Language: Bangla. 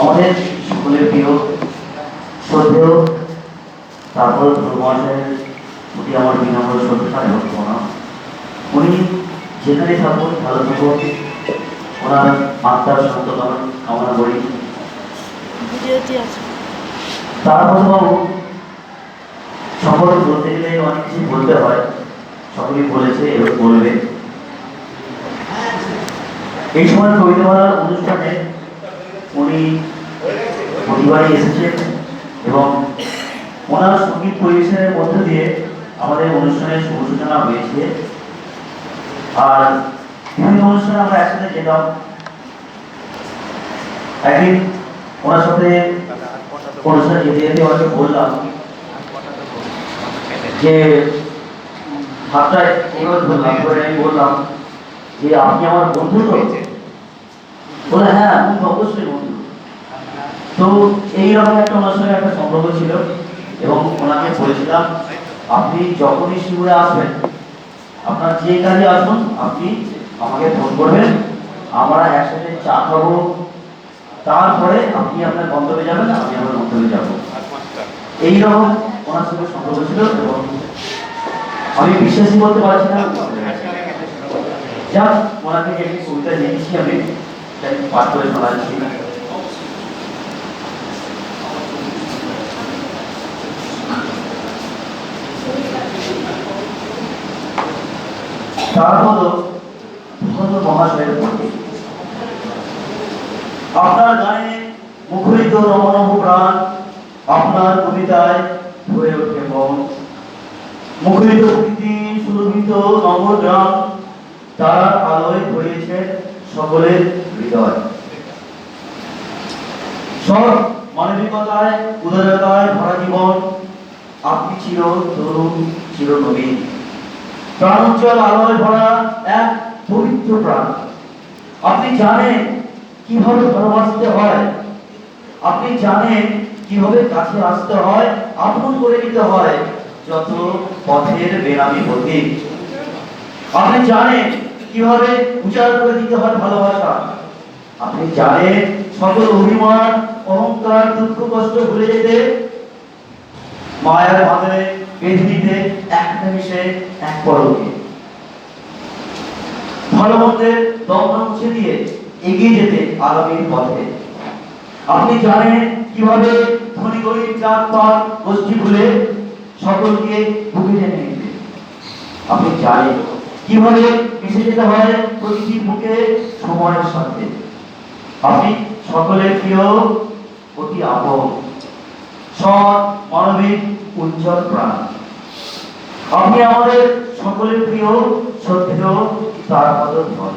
আমাদের সকলের প্রিয় শ্রদ্ধেয় তারপর মহাশয়ের প্রতি আমার বিনম্র শ্রদ্ধা এবং প্রণাম উনি যেখানে থাকুন ভালো থাকুন। ওনার আত্মার সন্তকরণ কামনা করি। তারপরবাবু সকল বলতে গেলে অনেক কিছু বলতে হয়। সকলেই বলেছে এবং বলবে। এই সময় কবিতা বলার অনুষ্ঠানে উনি প্রতিবারই এসেছেন এবং ওনার সংগীত পরিবেশনের মধ্য দিয়ে আমাদের অনুষ্ঠানের শুভ সূচনা হয়েছে। আর বিভিন্ন অনুষ্ঠানে আমরা একসাথে যেতাম। একদিন ওনার সাথে অনুষ্ঠানে যেতে যেতে ওনাকে বললাম যে হাতটা ধরলাম আমি বললাম যে, আপনি আমার বন্ধু তো? বলে হ্যাঁ অবশ্যই বন্ধু। তো এইরকম একটা ওনার সঙ্গে একটা সম্পর্ক ছিল এবং ওনাকে বলেছিলাম, আপনি যখনই শিবুরে আসবেন, আপনার যে কাজে আসুন, আপনি আমাকে ফোন করবেন, আমরা একসাথে চা খাব। তারপরে আপনি আপনার গন্তব্যে যাবেন, আমি আমার গন্তব্যে যাব। এইরকম ওনার সঙ্গে সম্পর্ক ছিল এবং আমি বিশ্বাসই বলতে পারছি না। যাক, ওনাকে একটি কবিতা লিখেছি আমি তাই পাঠ করে শোনাচ্ছি তার হলো ভদ্র মহাশয়ের প্রতি আপনার গানে মুখরিত রমণব প্রাণ আপনার কবিতায় হয়ে ওঠে মন। মুখরিত প্রীতি সুরভিত তার আলোয় ভরিয়েছে সকলের হৃদয়। সব মানবিকতায় উদারতায় ভরা জীবন, আপনি চির তরুণ চির নবীন। প্রাণোজ্জ্বল আলোয় ভরা এক পবিত্র প্রাণ। আপনি জানেন কীভাবে ভালোবাসতে হয়। আপনি জানেন কীভাবে কাছে আসতে হয়, আপন করে নিতে হয়, যত পথের বেনামি পথিক আপনি জানেন কীভাবে উজাড় করে দিতে হয় ভালোবাসা? আপনি জানেন সকল অভিমান, অহংকার, দুঃখ, কষ্ট ভুলে যেতে মায়ের দিতে এক নিমিষে এক পরকে। ভালো মন্দের দ্বন্দ্ব মুছে দিয়ে এগিয়ে যেতে আগামীর পথে। আপনি জানেন কীভাবে ধনী গরিব পাত গোষ্ঠী ভুলে সকলকে বুকে টেনে নিতে। আপনি জানেন কীভাবে মিশে যেতে হয়? প্রতিটি মুখে সময়ের সাথে আপনি সকলের প্রিয় অতি আপন সৎ, মানবিক, উজ্জ্বল প্রাণ। আপনি আমাদের সকলের প্রিয় সত্য তার পদ ধন